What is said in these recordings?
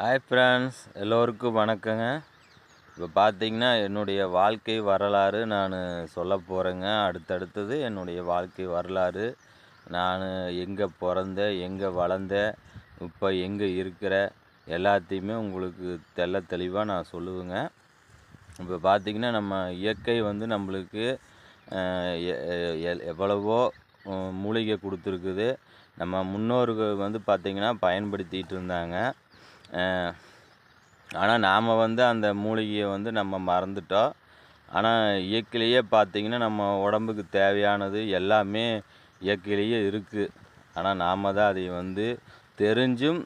Hi friends எல்லோருக்கும் வணக்கங்க. இப்போ பார்த்தீங்கன்னா என்னுடைய வாழ்க்கை வரலாறு நான் சொல்ல போகிறேங்க அடுத்தடுத்தது என்னுடைய வாழ்க்கை வரலாறு. நான் எங்கே பிறந்த எங்கே வளர்ந்த இப்போ எங்கே இருக்கிற எல்லாத்தையுமே உங்களுக்கு தெள்ள தெளிவாக நான் சொல்லுவேங்க. இப்போ பார்த்திங்கன்னா நம்ம இயற்கை வந்து நம்மளுக்கு எ- எ- எவ்வளவோ மூலிகை கொடுத்துருக்குது. நம்ம முன்னோர்கள் வந்து பார்த்திங்கன்னா பயன்படுத்திகிட்டு இருந்தாங்க. ஆனால் நாம் வந்து அந்த மூலிகையை வந்து நம்ம மறந்துட்டோம். ஆனால் இயற்கையிலேயே பார்த்திங்கன்னா நம்ம உடம்புக்கு தேவையானது எல்லாமே இயற்கையிலேயே இருக்குது ஆனால் நாம் தான் அதை வந்து தெரிஞ்சும்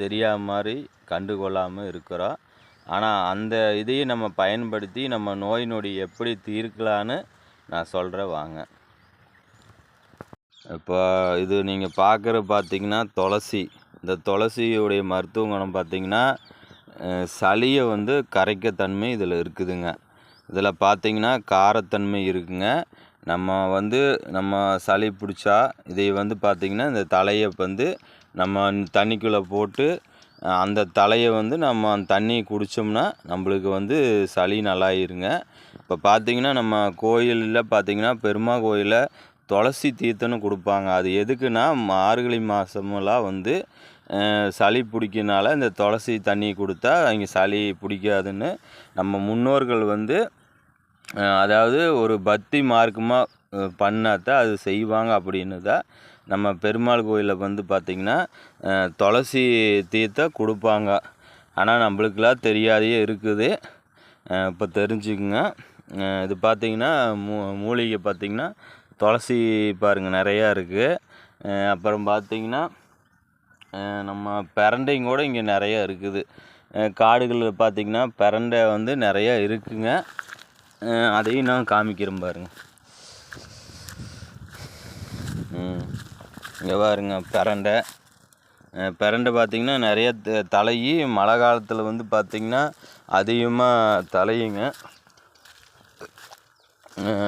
தெரியாத மாதிரி கண்டுகொள்ளாமல் இருக்கிறோம். ஆனால் அந்த இதையும் நம்ம பயன்படுத்தி நம்ம நோய் நொடி எப்படி தீர்க்கலான்னு நான் சொல்கிறேன் வாங்க. இப்போ இது நீங்கள் பார்க்குற பார்த்தீங்கன்னா துளசி. இந்த துளசியுடைய மருத்துவ குணம் பார்த்தீங்கன்னா சளியை வந்து கரைக்க தன்மை இதில் இருக்குதுங்க. இதில் பார்த்திங்கன்னா காரத்தன்மை இருக்குங்க. நம்ம வந்து நம்ம சளி பிடிச்சா இதை வந்து பார்த்திங்கன்னா இந்த தலையை வந்து நம்ம தண்ணிக்குள்ளே போட்டு அந்த தலையை வந்து நம்ம அந்த தண்ணி குடித்தோம்னா நம்மளுக்கு வந்து சளி நல்லாயிருங்க. இப்போ பார்த்தீங்கன்னா நம்ம கோயிலில் பார்த்தீங்கன்னா பெருமா கோயிலில் துளசி தீர்த்தம்னு கொடுப்பாங்க. அது எதுக்குன்னா மார்கழி மாதமெல்லாம் வந்து சளி பிடிக்கனால இந்த துளசி தண்ணி கொடுத்தா அவங்க சளி பிடிக்காதுன்னு நம்ம முன்னோர்கள் வந்து அதாவது ஒரு பக்தி மார்க்கமாக பண்ணாதான் அது செய்வாங்க அப்படின்னு தான் நம்ம பெருமாள் கோயிலில் வந்து பார்த்திங்கன்னா துளசி தீர்த்த கொடுப்பாங்க. ஆனால் நம்மளுக்கெல்லாம் தெரியாதையே இருக்குது. இப்போ தெரிஞ்சுக்குங்க. இது பார்த்திங்கன்னா மூ மூலிகை பார்த்திங்கன்னா துளசி பாருங்கள் நிறையா இருக்குது அப்புறம் பார்த்திங்கன்னா நம்ம பிரண்டையும் கூட இங்கே நிறையா இருக்குது. காடுகளில் பார்த்திங்கன்னா பிரண்டை வந்து நிறையா இருக்குங்க. அதையும் நான் காமிக்கிறேன் பாருங்க. இங்கே பாருங்க பிரண்டை. பிரண்டை பார்த்திங்கன்னா நிறைய த- தலையி மழை காலத்தில் வந்து பார்த்திங்கன்னா அதிகமாக தலையுங்க.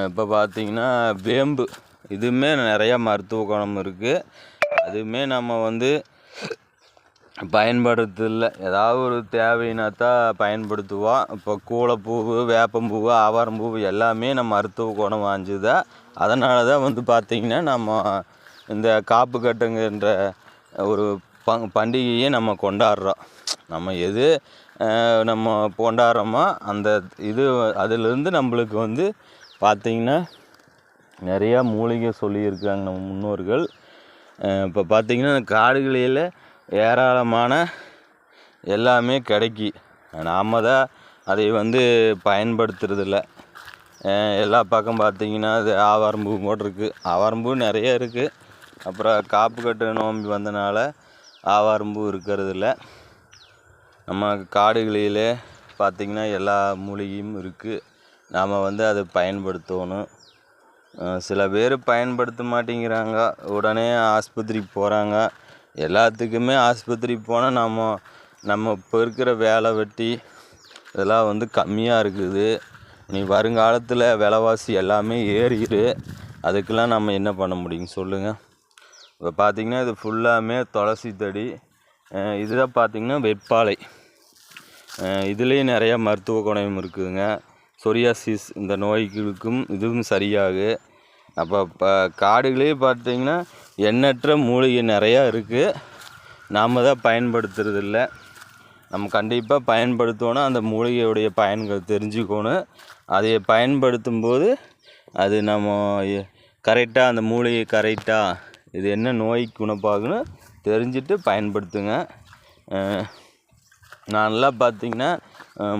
இப்போ பார்த்திங்கன்னா வேம்பு. இதுவுமே நிறையா மருத்துவ குணம் இருக்குது அதுவுமே நம்ம வந்து பயன்படுத்தல. ஏதாவது ஒரு தேவைன்னா பயன்படுத்துவோம் இப்போ கூளைப்பூவு வேப்பம்பூவு ஆவாரம்பூவு எல்லாமே நம்ம மருத்துவ குணம் வாஞ்சுதா அதனால தான் வந்து பார்த்திங்கன்னா நம்ம இந்த காப்பு கட்டுங்கிற ஒரு பங் பண்டிகையை நம்ம கொண்டாடுறோம். நம்ம எது நம்ம கொண்டாடுறோமோ அந்த இது அதிலிருந்து நம்மளுக்கு வந்து பார்த்திங்கன்னா நிறையா மூலிகை சொல்லியிருக்காங்க நம்ம முன்னோர்கள். இப்போ பார்த்திங்கன்னா காடுகளில் ஏராளமான எல்லாமே கிடைக்கி. நாம் தான் அதை வந்து பயன்படுத்துறதில்ல. எல்லா பக்கம் பார்த்திங்கன்னா அது ஆவாரம்பூ போட்டிருக்கு. இருக்குது ஆவாரம்பூ நிறைய இருக்குது அப்புறம் காப்பு கட்டு நோம்பி வந்தனால ஆவாரம்பூ இருக்கிறதில்ல. நம்ம காடுகளிலே பார்த்திங்கன்னா எல்லா மூலிகையும் இருக்குது நாம் வந்து அதை பயன்படுத்தணும். சில பேர் பயன்படுத்த மாட்டேங்கிறாங்க. உடனே ஆஸ்பத்திரிக்கு போகிறாங்க எல்லாத்துக்குமே ஆஸ்பத்திரிக்கு போனால் நம்ம நம்ம இப்போ இருக்கிற வேலை வெட்டி இதெல்லாம் வந்து கம்மியாக இருக்குது. நீ வருங்காலத்தில் விலைவாசி எல்லாமே ஏறிடு. அதுக்கெல்லாம் நம்ம என்ன பண்ண முடியும் சொல்லுங்கள் இப்போ பார்த்திங்கன்னா இது ஃபுல்லாமே துளசி தடி. இதுதான் பார்த்திங்கன்னா வெப்பாலை இதுலேயும் நிறையா மருத்துவ குணம் இருக்குதுங்க. சொரியாசிஸ் இந்த நோய்களுக்கும் இதுவும் சரியாகு. அப்போ இப்போ காடுகளே பார்த்தீங்கன்னா எண்ணற்ற மூலிகை நிறையா இருக்குது நாம் தான் பயன்படுத்துறதில்ல. நம்ம கண்டிப்பாக பயன்படுத்தோன்னா அந்த மூலிகையுடைய பயன்கள் தெரிஞ்சுக்கணும். அதை பயன்படுத்தும் போது அது நம்ம கரெக்டாக அந்த மூலிகை கரெக்டாக இது என்ன நோய் குணப்பாகுன்னு தெரிஞ்சுட்டு பயன்படுத்துங்க. நான்லாம் பார்த்தீங்கன்னா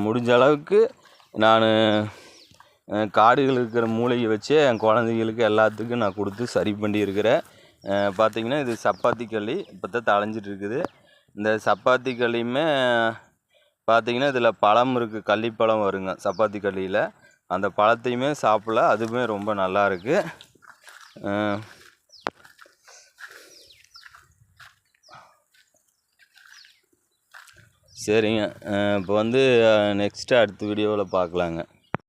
முடிஞ்ச அளவுக்கு நான் காடுகள் இருக்கிற மூளையை வச்சு என் குழந்தைங்களுக்கு எல்லாத்துக்கும் நான் கொடுத்து சரி பண்ணியிருக்கிறேன். அஹ் பார்த்தீங்கன்னா இது சப்பாத்தி களி இப்போ தான் தளைஞ்சிட்டு இருக்குது. இந்த சப்பாத்தி களியுமே பார்த்திங்கன்னா இதில் பழம் இருக்குது கள்ளிப்பழம் வருங்க சப்பாத்தி களியில். அந்த பழத்தையுமே சாப்பிடல அதுவுமே ரொம்ப நல்லா இருக்குது சரிங்க. இப்போ வந்து நெக்ஸ்ட்டு அடுத்த வீடியோவில் பார்க்கலாங்க